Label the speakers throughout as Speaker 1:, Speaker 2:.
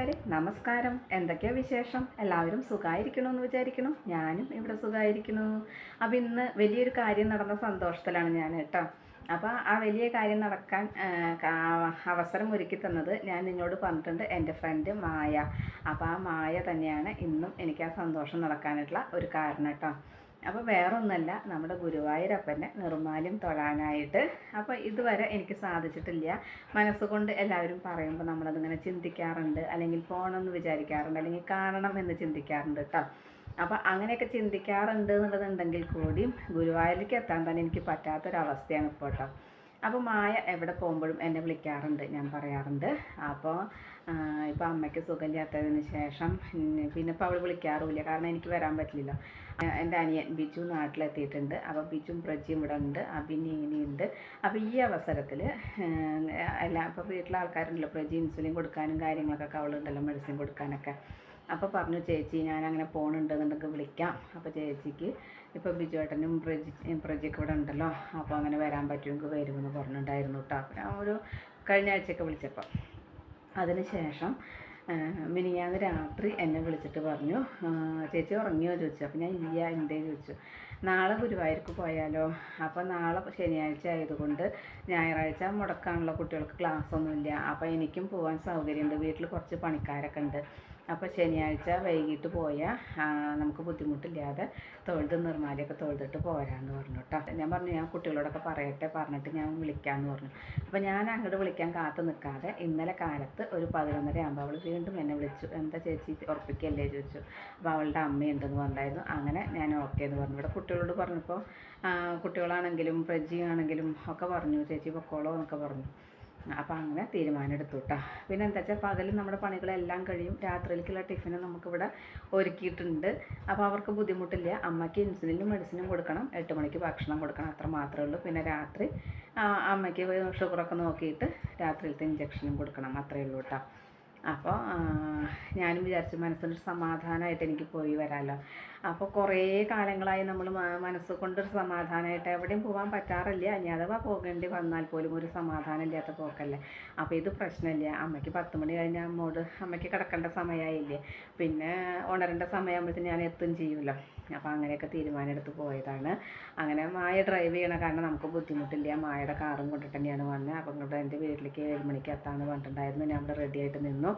Speaker 1: കൂട്ടുകാരെ നമസ്കാരം. എന്തൊക്കെയാ വിശേഷം? എല്ലാവരും സുഖമായിരിക്കണമെന്ന് വിചാരിക്കണം ഞാനും ഇവിടെ സുഖമായിരിക്കണു അപ്പം ഇന്ന് വലിയൊരു കാര്യം നടന്ന സന്തോഷത്തിലാണ് ഞാൻ കേട്ടോ. അപ്പോൾ ആ വലിയ കാര്യം നടക്കാൻ അവസരം ഒരുക്കി തന്നത് ഞാൻ നിന്നോട് പറഞ്ഞിട്ടുണ്ട്. എന്റെ ഫ്രണ്ട് മായ. അപ്പോൾ ആ മായ തന്നെയാണ് ഇന്നും എനിക്ക് ആ സന്തോഷം നടക്കാനായിട്ടുള്ള ഒരു കാരണം കേട്ടോ. അപ്പോൾ വേറൊന്നല്ല നമ്മുടെ ഗുരുവായൂരപ്പനെ നിർമ്മാല്യം തൊഴാനായിട്ട് അപ്പോൾ ഇതുവരെ എനിക്ക് സാധിച്ചിട്ടില്ല. മനസ്സുകൊണ്ട് എല്ലാവരും പറയുമ്പോൾ നമ്മളതിങ്ങനെ ചിന്തിക്കാറുണ്ട്. അല്ലെങ്കിൽ പോകണമെന്ന് വിചാരിക്കാറുണ്ട്. അല്ലെങ്കിൽ കാണണം എന്ന് ചിന്തിക്കാറുണ്ട് കേട്ടോ അപ്പോൾ അങ്ങനെയൊക്കെ ചിന്തിക്കാറുണ്ട് എന്നുള്ളതുണ്ടെങ്കിൽ കൂടിയും ഗുരുവായൂരിലേക്ക് എത്താൻ തന്നെ എനിക്ക് പറ്റാത്തൊരവസ്ഥയാണ് ഇപ്പോൾ കേട്ടോ അപ്പോൾ മായ എവിടെ പോകുമ്പോഴും എന്നെ വിളിക്കാറുണ്ട് ഞാൻ പറയാറുണ്ട്. അപ്പോൾ ഇപ്പോൾ അമ്മയ്ക്ക് സുഖമില്ലാത്തതിന് ശേഷം പിന്നെ ഇപ്പോൾ അവൾ വിളിക്കാറുമില്ല. കാരണം എനിക്ക് വരാൻ പറ്റില്ലല്ലോ. എന്റെ അനിയൻ ബിജു നാട്ടിലെത്തിയിട്ടുണ്ട്. അപ്പോൾ ബിജും പ്രജിയും ഇവിടെ ഉണ്ട് അഭിനീനിയുണ്ട് അപ്പോൾ ഈ അവസരത്തിൽ എല്ലാ ഇപ്പോൾ വീട്ടിലെ ആൾക്കാരുണ്ടല്ലോ. പ്രജി ഇൻസുലിൻ കൊടുക്കാനും കാര്യങ്ങളൊക്കെ അവളുണ്ടല്ലോ മെഡിസിൻ കൊടുക്കാനൊക്കെ. അപ്പോൾ പറഞ്ഞു ചേച്ചി ഞാൻ അങ്ങനെ പോകണുണ്ടെന്നുണ്ടെങ്കിൽ വിളിക്കാം. അപ്പോൾ ചേച്ചിക്ക് ഇപ്പോൾ ബിജുവേട്ടനും പ്രജി പ്രജിക്ക് ഇവിടെ ഉണ്ടല്ലോ അപ്പോൾ അങ്ങനെ വരാൻ പറ്റുമെങ്കിൽ വരുമെന്ന് പറഞ്ഞിട്ടുണ്ടായിരുന്നു കേട്ടോ. അപ്പം ഒരു കഴിഞ്ഞ ആഴ്ചയൊക്കെ വിളിച്ചപ്പോൾ അതിനുശേഷം മിനിയാന്ന് രാത്രി എന്നെ വിളിച്ചിട്ട് പറഞ്ഞു ചേച്ചി ഉറങ്ങിയോ? ചോദിച്ചു. അപ്പോൾ ഞാൻ ഇല്ല എന്തേ ചോദിച്ചു. നാളെ ഗുരുവായൂർക്ക് പോയാലോ? അപ്പോൾ നാളെ ശനിയാഴ്ച ആയതുകൊണ്ട് ഞായറാഴ്ച മുടക്കാനുള്ള കുട്ടികൾക്ക് ക്ലാസ് ഒന്നുമില്ല അപ്പോൾ എനിക്കും പോകാൻ സൗകര്യമുണ്ട്. വീട്ടിൽ കുറച്ച് പണിക്കാരൊക്കെ ഉണ്ട്. അപ്പോൾ ശനിയാഴ്ച വൈകിട്ട് പോയാൽ നമുക്ക് ബുദ്ധിമുട്ടില്ലാതെ തൊഴുത് നിർമ്മാലിയൊക്കെ തൊഴുതിട്ട് പോരാന്ന് പറഞ്ഞു കേട്ടോ ഞാൻ പറഞ്ഞു ഞാൻ കുട്ടികളോടൊക്കെ പറയട്ടെ പറഞ്ഞിട്ട് ഞാൻ വിളിക്കാമെന്ന് പറഞ്ഞു. അപ്പോൾ ഞാൻ അങ്ങോട്ട് വിളിക്കാൻ കാത്തു നിൽക്കാതെ ഇന്നലെ കാലത്ത് ഒരു പതിനൊന്നര ആകുമ്പോൾ അവൾ വീണ്ടും എന്നെ വിളിച്ചു. എന്താ ചേച്ചി ഉറപ്പിക്കല്ലേ? ചോദിച്ചു. അപ്പോൾ അവളുടെ അമ്മയുണ്ടെന്ന് പറഞ്ഞായിരുന്നു. അങ്ങനെ ഞാൻ ഓക്കെ എന്ന് പറഞ്ഞു. ഇവിടെ കുട്ടികളോട് പറഞ്ഞപ്പോൾ കുട്ടികളാണെങ്കിലും പ്രജിയാണെങ്കിലും ഒക്കെ പറഞ്ഞു. ചേച്ചി പൊക്കോളോ എന്നൊക്കെ പറഞ്ഞു. അപ്പോൾ അങ്ങനെ തീരുമാനം എടുത്തു കേട്ടോ പിന്നെ എന്താ വെച്ചാൽ പകലും നമ്മുടെ പണികളെല്ലാം കഴിയും. രാത്രിയിലേക്കുള്ള ടിഫിന് നമുക്കിവിടെ ഒരുക്കിയിട്ടുണ്ട്. അപ്പോൾ അവർക്ക് ബുദ്ധിമുട്ടില്ല. അമ്മയ്ക്ക് ഇൻസുലിനും മെഡിസിനും കൊടുക്കണം. എട്ട് മണിക്ക് ഭക്ഷണം കൊടുക്കണം. അത്ര മാത്രമേ ഉള്ളൂ. പിന്നെ രാത്രി അമ്മയ്ക്ക് ഷുഗറൊക്കെ നോക്കിയിട്ട് രാത്രിയിലത്തെ ഇഞ്ചക്ഷനും കൊടുക്കണം. അത്രയേ ഉള്ളൂ കേട്ടോ അപ്പോൾ ഞാനും വിചാരിച്ചു മനസ്സിനൊരു സമാധാനമായിട്ട് എനിക്ക് പോയി വരാമല്ലോ അപ്പോൾ കുറേ കാലങ്ങളായി നമ്മൾ മനസ്സ് കൊണ്ടൊരു സമാധാനമായിട്ട് എവിടെയും പോകാൻ പറ്റാറില്ല. ഇനി അഥവാ പോകേണ്ടി വന്നാൽ പോലും ഒരു സമാധാനം ഇല്ലാത്ത പോക്കല്ലേ. അപ്പോൾ ഇത് പ്രശ്നമില്ല. അമ്മയ്ക്ക് പത്ത് മണി കഴിഞ്ഞാൽ അമ്മോട് അമ്മയ്ക്ക് കിടക്കേണ്ട സമയമായില്ലേ പിന്നെ ഉണരേണ്ട സമയമാകുമ്പോഴത്തേന് ഞാൻ എത്തും ചെയ്യുമല്ലോ. അപ്പോൾ അങ്ങനെയൊക്കെ തീരുമാനം എടുത്ത് പോയതാണ്. അങ്ങനെ മായ ഡ്രൈവ് ചെയ്യണ കാരണം നമുക്ക് ബുദ്ധിമുട്ടില്ല. മായയുടെ കാറും കൊണ്ടിട്ട് തന്നെയാണ് വന്നത് അപ്പം ഇങ്ങോട്ട് എന്റെ വീട്ടിലേക്ക് ഏഴ് മണിക്ക് എത്താമെന്ന് പറഞ്ഞിട്ടുണ്ടായിരുന്നു. ഞാൻ അവിടെ റെഡി ആയിട്ട് നിന്നു.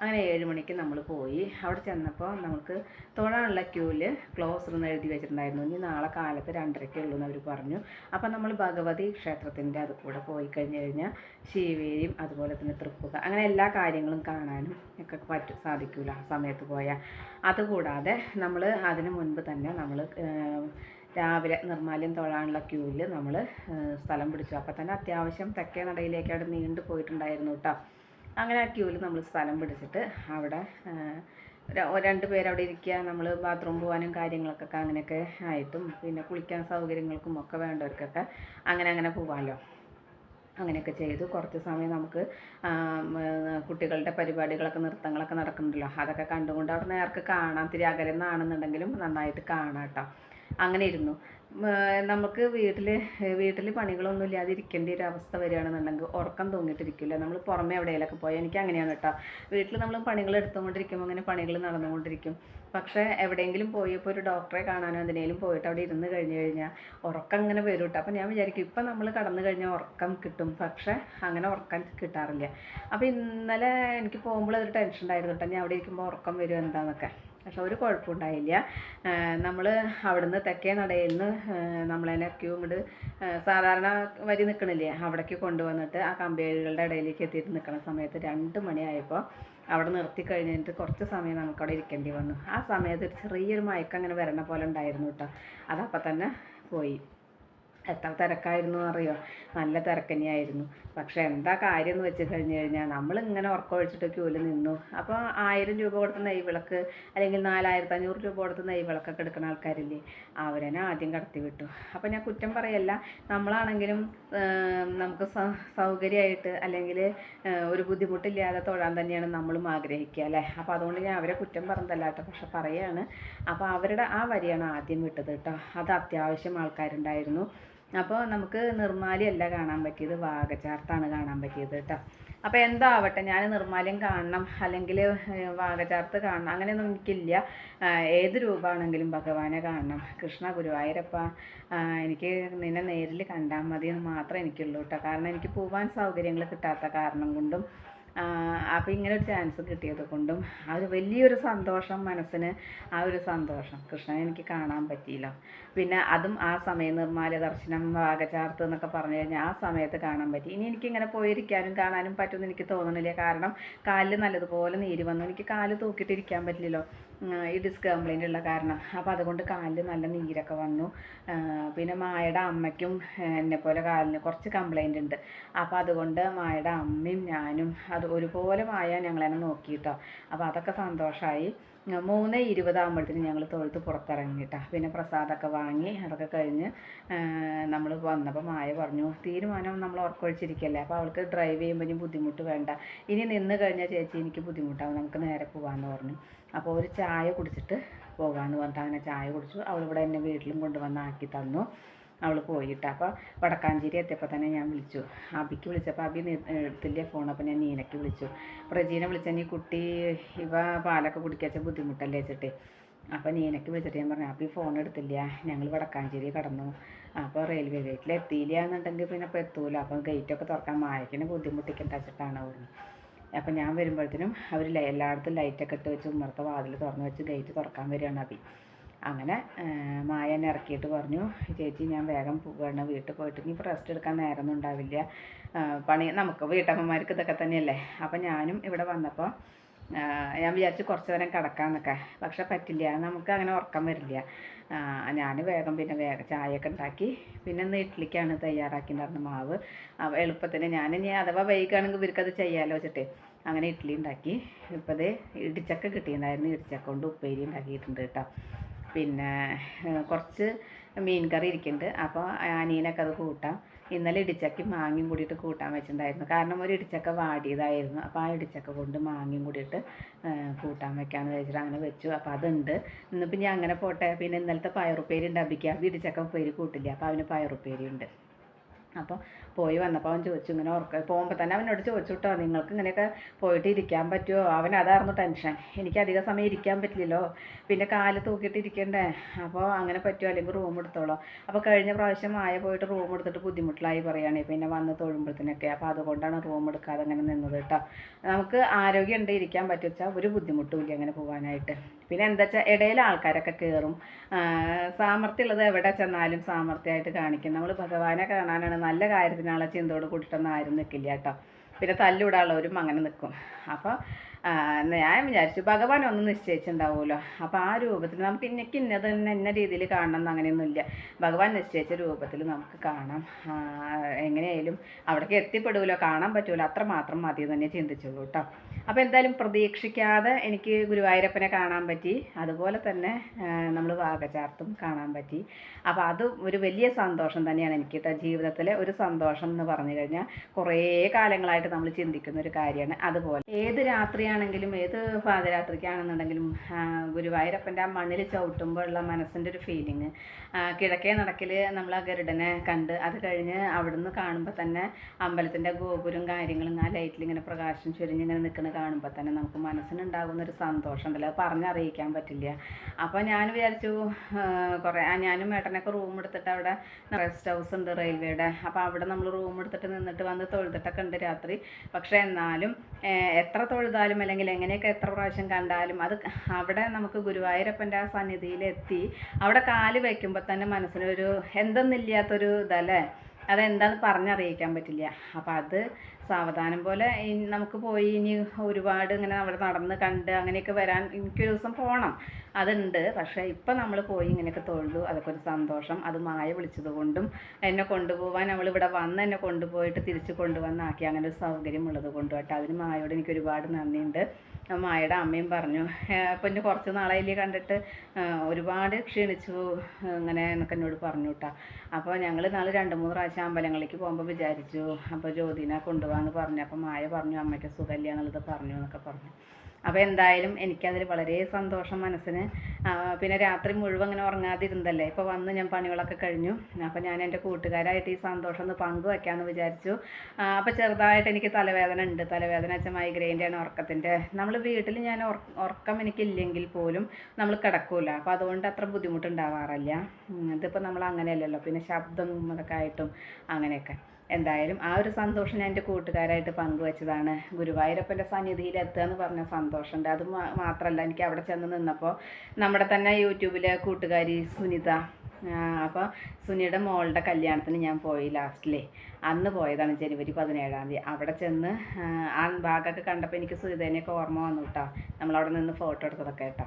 Speaker 1: അങ്ങനെ ഏഴ് മണിക്ക് നമ്മൾ പോയി. അവിടെ ചെന്നപ്പോൾ നമുക്ക് തൊഴാനുള്ള ക്യൂവിൽ ക്ലോസ് എന്ന് എഴുതി വെച്ചിട്ടുണ്ടായിരുന്നു. ഇനി നാളെ കാലത്ത് രണ്ടരയ്ക്കേ ഉള്ളൂ എന്ന് അവർ പറഞ്ഞു. അപ്പം നമ്മൾ ഭഗവതി ക്ഷേത്രത്തിന്റെ അത് കൂടെ പോയി കഴിഞ്ഞ് കഴിഞ്ഞാൽ ശിവേരിയും അതുപോലെ തന്നെ തൃപ്പുക അങ്ങനെ എല്ലാ കാര്യങ്ങളും കാണാനും ഒക്കെ പറ്റും സാധിക്കില്ല ആ സമയത്ത് പോയാൽ അതുകൂടാതെ നമ്മൾ അതിന് മുൻപ് തന്നെ നമ്മൾ രാവിലെ നിർമ്മാല്യം തൊഴാനുള്ള ക്യൂവിൽ നമ്മൾ സ്ഥലം പിടിച്ചു. അപ്പോൾ തന്നെ അത്യാവശ്യം തെക്കേ നടയിലേക്കായിട്ട് നീണ്ടു പോയിട്ടുണ്ടായിരുന്നു കേട്ടോ അങ്ങനെ ആ ക്യൂവിൽ നമ്മൾ സ്ഥലം പിടിച്ചിട്ട് അവിടെ രണ്ട് പേർ അവിടെ ഇരിക്കുക നമ്മൾ ബാത്റൂം പോകാനും കാര്യങ്ങൾക്കൊക്കെ അങ്ങനെയൊക്കെ ആയിട്ടും പിന്നെ കുളിക്കാൻ സൗകര്യങ്ങൾക്കും ഒക്കെ വേണ്ടവർക്കൊക്കെ അങ്ങനെ അങ്ങനെ പോകാമല്ലോ അങ്ങനെയൊക്കെ ചെയ്തു. കുറച്ച് സമയം നമുക്ക് കുട്ടികളുടെ പരിപാടികളൊക്കെ നൃത്തങ്ങളൊക്കെ നടക്കുന്നുണ്ടല്ലോ. അതൊക്കെ കണ്ടുകൊണ്ട് അവിടെ നേർക്ക് കാണാം. തിരി അകലെന്നാണെന്നുണ്ടെങ്കിലും നന്നായിട്ട് കാണാം കേട്ടോ. അങ്ങനെ ഇരുന്നു. നമുക്ക് വീട്ടിൽ വീട്ടിൽ പണികളൊന്നും ഇല്ലാതെ ഇരിക്കേണ്ട ഒരു അവസ്ഥ വരികയാണെന്നുണ്ടെങ്കിൽ ഉറക്കം തൂങ്ങിയിട്ടിരിക്കില്ല. നമ്മൾ പുറമെ എവിടെയെങ്കിലൊക്കെ പോയാൽ എനിക്ക് അങ്ങനെയാണ് കേട്ടോ. വീട്ടിൽ നമ്മൾ പണികൾ എടുത്തുകൊണ്ടിരിക്കുമ്പോൾ അങ്ങനെ പണികൾ നടന്നുകൊണ്ടിരിക്കും. പക്ഷേ എവിടെയെങ്കിലും പോയപ്പോൾ ഒരു ഡോക്ടറെ കാണാനോ എന്തിനേലും പോയിട്ട് അവിടെ ഇരുന്ന് കഴിഞ്ഞു കഴിഞ്ഞാൽ ഉറക്കം അങ്ങനെ വരും കേട്ടോ. അപ്പോൾ ഞാൻ വിചാരിക്കും ഇപ്പം നമ്മൾ കടന്നു കഴിഞ്ഞാൽ ഉറക്കം കിട്ടും. പക്ഷേ അങ്ങനെ ഉറക്കം കിട്ടാറില്ല. അപ്പോൾ ഇന്നലെ എനിക്ക് പോകുമ്പോൾ അതൊരു ടെൻഷൻ ഉണ്ടായിരുന്നു കേട്ടോ. ഞാൻ അവിടെ ഇരിക്കുമ്പോൾ ഉറക്കം വരും എന്താണെന്നൊക്കെ പക്ഷെ ഒരു കുഴപ്പമുണ്ടായില്ല. നമ്മൾ അവിടുന്ന് തെക്കേ നടയിൽ നിന്ന് നമ്മളതിനെ ക്യൂ ഇങ്ങോട്ട് സാധാരണ വരി നിൽക്കണില്ലേ അവിടേക്ക് കൊണ്ടുവന്നിട്ട് ആ കമ്പേഴുകളുടെ ഇടയിലേക്ക് എത്തിയിട്ട് നിൽക്കുന്ന സമയത്ത് രണ്ട് മണിയായപ്പോൾ അവിടെ നിർത്തി കഴിഞ്ഞിട്ട് കുറച്ച് സമയം നമുക്കവിടെ ഇരിക്കേണ്ടി വന്നു. ആ സമയത്ത് ചെറിയൊരു മയക്കം അങ്ങനെ വരണ പോലെ ഉണ്ടായിരുന്നു കേട്ടോ അതപ്പം തന്നെ പോയി. എത്ര തിരക്കായിരുന്നു അറിയോ? നല്ല തിരക്ക് തന്നെയായിരുന്നു പക്ഷെ എന്താ കാര്യം എന്ന് വെച്ച് കഴിഞ്ഞ് കഴിഞ്ഞാൽ നമ്മളിങ്ങനെ ഉറക്കം ഒഴിച്ചിട്ട് ക്യൂവിൽ നിന്നു. അപ്പോൾ ആയിരം രൂപ കൊടുത്ത നെയ് വിളക്ക് അല്ലെങ്കിൽ നാലായിരത്തി അഞ്ഞൂറ് രൂപ കൊടുത്ത നെയ് വിളക്കൊക്കെ എടുക്കുന്ന ആൾക്കാരില്ലേ അവരെന്നെ ആദ്യം കടത്തി വിട്ടു. അപ്പോൾ ഞാൻ കുറ്റം പറയല്ല നമ്മളാണെങ്കിലും നമുക്ക് സൗകര്യമായിട്ട് അല്ലെങ്കിൽ ഒരു ബുദ്ധിമുട്ടില്ലാതെ തൊഴാൻ തന്നെയാണ് നമ്മളും ആഗ്രഹിക്കുക അല്ലേ? അപ്പോൾ അതുകൊണ്ട് ഞാൻ അവരെ കുറ്റം പറഞ്ഞതല്ല കേട്ടോ പക്ഷെ പറയാണ്. അപ്പോൾ അവരുടെ ആ വരിയാണ് ആദ്യം വിട്ടത് കേട്ടോ. അത് അത്യാവശ്യം ആൾക്കാരുണ്ടായിരുന്നു. അപ്പോൾ നമുക്ക് നിർമ്മാലി അല്ല കാണാൻ പറ്റിയത് വാഗചാർത്താണ് കാണാൻ പറ്റിയത് കേട്ടോ. അപ്പോൾ എന്താവട്ടെ ഞാൻ നിർമ്മാല്യം കാണണം അല്ലെങ്കിൽ വാഗചാർത്ത് കാണണം അങ്ങനെയൊന്നും എനിക്കില്ല. ഏത് രൂപമാണെങ്കിലും ഭഗവാനെ കാണണം. കൃഷ്ണ ഗുരുവായൂരപ്പ എനിക്ക് നിന്നെ നേരിൽ കണ്ടാൽ മതി എന്ന് മാത്രമേ എനിക്കുള്ളൂ കേട്ടോ. കാരണം എനിക്ക് പോവാൻ സൗകര്യങ്ങൾ കിട്ടാത്ത കാരണം കൊണ്ടും അപ്പോൾ ഇങ്ങനെ ഒരു ചാൻസ് കിട്ടിയത് കൊണ്ടും ആ ഒരു വലിയൊരു സന്തോഷം മനസ്സിന് ആ ഒരു സന്തോഷം. കൃഷ്ണനെ എനിക്ക് കാണാൻ പറ്റിയില്ല. പിന്നെ അതും ആ സമയം നിർമ്മാല ദർശനം വാഗചാർത്ത് എന്നൊക്കെ പറഞ്ഞു കഴിഞ്ഞാൽ ആ സമയത്ത് കാണാൻ പറ്റി. ഇനി എനിക്കിങ്ങനെ പോയിരിക്കാനും കാണാനും പറ്റുമെന്ന് എനിക്ക് തോന്നുന്നില്ല കാരണം കാലിൽ നല്ലതുപോലെ നീര് വന്നു. എനിക്ക് കാൽ തൂക്കിയിട്ടിരിക്കാൻ പറ്റില്ലല്ലോ. ഈ ഡിസ്ക് കംപ്ലൈന്റ് ഉള്ള കാരണം. അപ്പോൾ അതുകൊണ്ട് കാലിൽ നല്ല നീരൊക്കെ വന്നു. പിന്നെ മായയുടെ അമ്മയ്ക്കും എന്നെ പോലെ കാലിന് കുറച്ച് കംപ്ലൈന്റ് ഉണ്ട്. അപ്പോൾ അതുകൊണ്ട് മായയുടെ അമ്മയും ഞാനും അത് ഒരുപോലെ മായ ഞങ്ങളെന്നെ നോക്കിയിട്ടോ അപ്പോൾ അതൊക്കെ സന്തോഷമായി മൂന്ന് ഇരുപതാകുമ്പോഴത്തേന് ഞങ്ങൾ തൊഴുത്ത് പുറത്തിറങ്ങിയിട്ടാ പിന്നെ പ്രസാദമൊക്കെ വാങ്ങി അതൊക്കെ കഴിഞ്ഞ് നമ്മൾ വന്നപ്പോൾ മായ പറഞ്ഞു തീരുമാനം നമ്മൾ ഉറക്കൊഴിച്ചിരിക്കല്ലേ. അപ്പോൾ അവൾക്ക് ഡ്രൈവ് ചെയ്യുമ്പോൾ ഇനി ബുദ്ധിമുട്ട് വേണ്ട. ഇനി നിന്ന് കഴിഞ്ഞാൽ ചേച്ചി എനിക്ക് ബുദ്ധിമുട്ടാവും. നമുക്ക് നേരെ പോകാമെന്ന് പറഞ്ഞു. അപ്പോൾ ഒരു ചായ കുടിച്ചിട്ട് പോകാമെന്ന് പറഞ്ഞിട്ട് അങ്ങനെ ചായ കുടിച്ചു. അവളിവിടെ എന്നെ വീട്ടിലും കൊണ്ടുവന്ന് ആക്കി തന്നു. അവൾ പോയിട്ട് അപ്പോൾ വടക്കാഞ്ചേരി എത്തിയപ്പോൾ തന്നെ ഞാൻ വിളിച്ചു. അബിക്ക് വിളിച്ചപ്പോൾ അബി എടുത്തില്ല ഫോൺ അപ്പോൾ ഞാൻ നീനയ്ക്ക് വിളിച്ചു. പ്രജീനെ വിളിച്ചാൽ ഈ കുട്ടി ഇവ പാലൊക്കെ കുടിക്കാച്ച ബുദ്ധിമുട്ടല്ലേ വെച്ചിട്ട്. അപ്പോൾ നീനയ്ക്ക് വിളിച്ചിട്ട് ഞാൻ പറഞ്ഞു അബി ഫോൺ എടുത്തില്ല. ഞങ്ങൾ വടക്കാഞ്ചേരി കടന്നു. അപ്പോൾ റെയിൽവേ ഗേറ്റിൽ എത്തിയില്ല എന്നുണ്ടെങ്കിൽ പിന്നെ അപ്പോൾ എത്തൂല. അപ്പം ഗേറ്റൊക്കെ തുറക്കാൻ മായക്കിനെ ബുദ്ധിമുട്ടിക്കണ്ട വെച്ചിട്ടാണ് അപ്പം ഞാൻ വരുമ്പോഴത്തേനും അവർ എല്ലായിടത്തും ലൈറ്റൊക്കെ ഇട്ട് വെച്ച് ഉമ്മറത്തെ വാതിൽ തുറന്ന് വെച്ച് ഗേറ്റ് തുറക്കാൻ വരികയാണ് അബി അങ്ങനെ മായ എന്നെ ഇറക്കിയിട്ട് പറഞ്ഞു ചേച്ചി ഞാൻ വേഗം പോവുകയാണ് വീട്ടിൽ പോയിട്ട് ഇനി ഇപ്പോൾ റെസ്റ്റ് എടുക്കാൻ നേരമൊന്നും ഉണ്ടാവില്ല. പണി നമുക്ക് വീട്ടമ്മമാർക്ക് ഇതൊക്കെ തന്നെയല്ലേ? അപ്പം ഞാനും ഇവിടെ വന്നപ്പോൾ ഞാൻ വിചാരിച്ചു കുറച്ച് നേരം കിടക്കാമെന്നൊക്കെ പക്ഷെ പറ്റില്ല നമുക്ക് അങ്ങനെ ഉറക്കം വരില്ല. ഞാൻ വേഗം പിന്നെ വേഗം ചായയൊക്കെ ഉണ്ടാക്കി പിന്നെ ഇന്ന് ഇഡ്ഡലിക്കാണ് തയ്യാറാക്കിയിട്ടുണ്ടായിരുന്ന മാവ്. എളുപ്പത്തിന് ഞാൻ ഇനി അഥവാ വൈകാണെങ്കിൽ ഇവർക്കത് ചെയ്യാമല്ലോ വെച്ചിട്ട് അങ്ങനെ ഇഡ്ഡലി ഉണ്ടാക്കി. ഇപ്പോൾ ഇത് ഇടിച്ചക്ക കിട്ടിയിട്ടുണ്ടായിരുന്നു. ഇടിച്ചക്ക കൊണ്ട് ഉപ്പേരി ഉണ്ടാക്കിയിട്ടുണ്ട് കേട്ടോ. പിന്നെ കുറച്ച് മീൻ കറി ഇരിക്കുന്നുണ്ട്. അപ്പോൾ അനിയനൊക്കെ അത് കൂട്ടാം. ഇന്നലെ ഇടിച്ചക്കയും മാങ്ങയും കൂടിയിട്ട് കൂട്ടാൻ വെച്ചിട്ടുണ്ടായിരുന്നു. കാരണം ഒരു ഇടിച്ചക്ക വാടിയതായിരുന്നു. അപ്പോൾ ആ ഇടിച്ചക്ക കൊണ്ട് മാങ്ങയും കൂടിയിട്ട് കൂട്ടാൻ വെക്കാമെന്ന് വെച്ചിട്ട് അങ്ങനെ വെച്ചു. അപ്പോൾ അതുണ്ട്. ഇന്നിപ്പോൾ ഞാൻ അങ്ങനെ പോട്ടെ. പിന്നെ ഇന്നലത്തെ പയറുപ്പേരി ഉണ്ട് അബിക്ക്. അബി ഇടിച്ചക്ക ഉപ്പേരി കൂട്ടില്ല. അപ്പോൾ അവന് പയറുപ്പേരി ഉണ്ട്. അപ്പോൾ പോയി വന്നപ്പോൾ അവൻ ചോദിച്ചു ഇങ്ങനെ ഉറക്ക പോകുമ്പോൾ തന്നെ അവനോട് ചോദിച്ചു കേട്ടോ നിങ്ങൾക്ക് ഇങ്ങനെയൊക്കെ പോയിട്ട് ഇരിക്കാൻ പറ്റുമോ അവൻ അതായിരുന്നു ടെൻഷൻ. എനിക്ക് അധിക സമയം ഇരിക്കാൻ പറ്റില്ലല്ലോ. പിന്നെ കാൽ തൂക്കിയിട്ട് ഇരിക്കണ്ടേ? അപ്പോൾ അങ്ങനെ പറ്റുമോ അല്ലെങ്കിൽ റൂം എടുത്തോളോ? അപ്പോൾ കഴിഞ്ഞ പ്രാവശ്യം മായ പോയിട്ട് റൂം എടുത്തിട്ട് ബുദ്ധിമുട്ടിലായി പറയാണ് പിന്നെ വന്ന് തൊഴുമ്പോഴത്തേനൊക്കെ. അപ്പോൾ അതുകൊണ്ടാണ് റൂം എടുക്കാതെ അങ്ങനെ നിന്നത് കേട്ടോ നമുക്ക് ആരോഗ്യം ഉണ്ട് ഇരിക്കാൻ പറ്റുക വെച്ചാൽ ഒരു ബുദ്ധിമുട്ടുമില്ല അങ്ങനെ പോകാനായിട്ട് പിന്നെ എന്താ വെച്ചാൽ ഇടയിൽ ആൾക്കാരൊക്കെ കയറും സാമർത്ഥ്യമുള്ളത് എവിടെ ചെന്നാലും സാമർത്ഥ്യമായിട്ട് കാണിക്കും. നമ്മൾ ഭഗവാനെ കാണാനാണ് നല്ല കാര്യത്തിനുള്ള ചിന്തയോട് കൂട്ടിയിട്ടൊന്നും ആരും നിൽക്കില്ല കേട്ടോ. പിന്നെ തല്ലിവിടാനുള്ളവരും അങ്ങനെ നിൽക്കും അപ്പോൾ ഞാൻ വിചാരിച്ചു ഭഗവാൻ ഒന്ന് നിശ്ചയിച്ചിട്ടുണ്ടാവുമല്ലോ അപ്പോൾ ആ രൂപത്തിൽ നമുക്ക് ഇന്നക്ക് ഇന്നത് തന്നെ ഇന്ന രീതിയിൽ കാണണം എന്ന് ഭഗവാൻ നിശ്ചയിച്ച രൂപത്തിൽ നമുക്ക് കാണാം. എങ്ങനെയായാലും അവിടേക്ക് എത്തിപ്പെടൂലോ കാണാൻ പറ്റുമല്ലോ അത്ര മാത്രം മതി തന്നെ ചിന്തിച്ചുള്ളൂ കേട്ടോ. അപ്പോൾ എന്തായാലും പ്രതീക്ഷിക്കാതെ എനിക്ക് ഗുരുവായൂരപ്പനെ കാണാൻ പറ്റി. അതുപോലെ തന്നെ നമ്മൾ വാഗചാർത്തും കാണാൻ പറ്റി. അപ്പോൾ അത് ഒരു വലിയ സന്തോഷം തന്നെയാണ് എനിക്ക് ജീവിതത്തിലെ ഒരു സന്തോഷം എന്ന് പറഞ്ഞു കഴിഞ്ഞാൽ കുറേ കാലങ്ങളായിട്ട് നമ്മൾ ചിന്തിക്കുന്ന ഒരു കാര്യമാണ്. അതുപോലെ ഏത് രാത്രിയാണെങ്കിലും ഏത് പാതിരാത്രിക്കാണെന്നുണ്ടെങ്കിലും ഗുരുവായൂരപ്പന്റെ ആ മണ്ണിൽ ചവിട്ടുമ്പോഴുള്ള മനസ്സിന്റെ ഒരു ഫീലിങ് കിഴക്കേ നടക്കിൽ നമ്മൾ ആ ഗരുഡനെ കണ്ട് അത് കഴിഞ്ഞ് അവിടുന്ന് കാണുമ്പോൾ തന്നെ അമ്പലത്തിന്റെ ഗോപുരം കാര്യങ്ങളും ആ ലൈറ്റിൽ ഇങ്ങനെ പ്രകാശം ചൊരിഞ്ഞിങ്ങനെ നിൽക്കുന്നത് കാണുമ്പോൾ തന്നെ നമുക്ക് മനസ്സിനുണ്ടാകുന്ന ഒരു സന്തോഷം. ഉണ്ടല്ലോ അത് പറഞ്ഞറിയിക്കാൻ പറ്റില്ല. അപ്പോൾ ഞാൻ വിചാരിച്ചു കുറേ ഞാനും ഏട്ടനൊക്കെ റൂം എടുത്തിട്ട് അവിടെ റെസ്റ്റ് ഹൗസ് ഉണ്ട് റെയിൽവേയുടെ അപ്പോൾ അവിടെ നമ്മൾ റൂം എടുത്തിട്ട് നിന്നിട്ട് വന്ന് തൊഴുതിട്ടൊക്കെ ഉണ്ട് രാത്രി. പക്ഷേ എന്നാലും എത്ര തൊഴുതാലും അല്ലെങ്കിൽ എങ്ങനെയൊക്കെ എത്ര പ്രാവശ്യം കണ്ടാലും അത് അവിടെ നമുക്ക് ഗുരുവായൂരപ്പന്റെ ആ സന്നിധിയിലെത്തി അവിടെ കാൽ വയ്ക്കുമ്പോൾ തന്നെ മനസ്സിനൊരു എന്തെന്നില്ലാത്തൊരു ഇതല്ലേ? അതെന്താന്ന് പറഞ്ഞറിയിക്കാൻ പറ്റില്ല. അപ്പം അത് സാവധാനം പോലെ നമുക്ക് പോയി ഇനി ഒരുപാട് ഇങ്ങനെ അവിടെ നടന്ന് കണ്ട് അങ്ങനെയൊക്കെ വരാൻ എനിക്കൊരു ദിവസം പോകണം അതുണ്ട്. പക്ഷേ ഇപ്പം നമ്മൾ പോയി ഇങ്ങനെയൊക്കെ തൊഴുതു. അതൊക്കെ ഒരു സന്തോഷം. അത് മായ വിളിച്ചത് കൊണ്ടും എന്നെ കൊണ്ടുപോകാൻ അവൾ ഇവിടെ വന്ന് എന്നെ കൊണ്ടുപോയിട്ട് തിരിച്ച് കൊണ്ടുവന്നാക്കി. അങ്ങനെ ഒരു സൗകര്യം ഉള്ളത് കൊണ്ടും കേട്ടോ അതിന് മായോട് എനിക്ക് ഒരുപാട് നന്ദിയുണ്ട്. മായയുടെ അമ്മയും പറഞ്ഞു ഇപ്പം എന്നെ കുറച്ച് നാളായില്ലേ കണ്ടിട്ട്? ഒരുപാട് ക്ഷീണിച്ചു ഇങ്ങനെ എന്നൊക്കെ എന്നോട് പറഞ്ഞു കേട്ടോ അപ്പോൾ ഞങ്ങൾ നാളെ രണ്ട് മൂന്ന് പ്രാവശ്യം അമ്പലങ്ങളിലേക്ക് പോകുമ്പോൾ വിചാരിച്ചു അപ്പോൾ ജ്യോതിനെ കൊണ്ടുപോകാമെന്ന് പറഞ്ഞു. അപ്പോൾ മായ പറഞ്ഞു അമ്മയ്ക്ക് സുഖമില്ല എന്നുള്ളത് പറഞ്ഞു എന്നൊക്കെ പറഞ്ഞു. അപ്പോൾ എന്തായാലും എനിക്കതിൽ വളരെ സന്തോഷം മനസ്സിന്. പിന്നെ രാത്രി മുഴുവൻ അങ്ങനെ ഉറങ്ങാതിരുന്നല്ലേ ഇപ്പോൾ വന്ന് ഞാൻ പണികളൊക്കെ കഴിഞ്ഞു. അപ്പോൾ ഞാൻ എന്റെ കൂട്ടുകാരായിട്ട് ഈ സന്തോഷം ഒന്ന് പങ്കുവെക്കാമെന്ന് വിചാരിച്ചു. അപ്പോൾ ചെറുതായിട്ട് എനിക്ക് തലവേദന ഉണ്ട്. തലവേദന വെച്ചാൽ മൈഗ്രെയിന്റെയാണ് ഉറക്കത്തിന്റെ. നമ്മൾ വീട്ടിൽ ഞാൻ ഉറ- ഉറക്കം എനിക്കില്ലെങ്കിൽ പോലും നമ്മൾ കിടക്കൂല. അപ്പോൾ അതുകൊണ്ട് അത്ര ബുദ്ധിമുട്ടുണ്ടാവാറില്ല. ഇതിപ്പോൾ നമ്മൾ അങ്ങനെയല്ലല്ലോ പിന്നെ ശബ്ദം അതൊക്കെ ആയിട്ടും അങ്ങനെയൊക്കെ. എന്തായാലും ആ ഒരു സന്തോഷം ഞാൻ എന്റെ കൂട്ടുകാരായിട്ട് പങ്കുവച്ചതാണ്. ഗുരുവായൂരപ്പന്റെ സന്നിധിയിൽ എത്തുക എന്ന് പറഞ്ഞ സന്തോഷമുണ്ട്. അത് മാത്രമല്ല എനിക്ക് അവിടെ ചെന്ന് നിന്നപ്പോൾ നമ്മുടെ തന്നെ യൂട്യൂബിലെ കൂട്ടുകാരി സുനിത അപ്പോൾ സുനിയുടെ മോളുടെ കല്യാണത്തിന് ഞാൻ പോയി ലാസ്റ്റിലേ. അന്ന് പോയതാണ് ജനുവരി പതിനേഴാം തീയതി. അവിടെ ചെന്ന് ആ, ഭാഗമൊക്കെ കണ്ടപ്പോൾ എനിക്ക് സുനിതേനെയൊക്കെ ഓർമ്മ വന്നു കേട്ടോ. നമ്മളവിടെ നിന്ന് ഫോട്ടോ എടുത്തതൊക്കെ കേട്ടോ.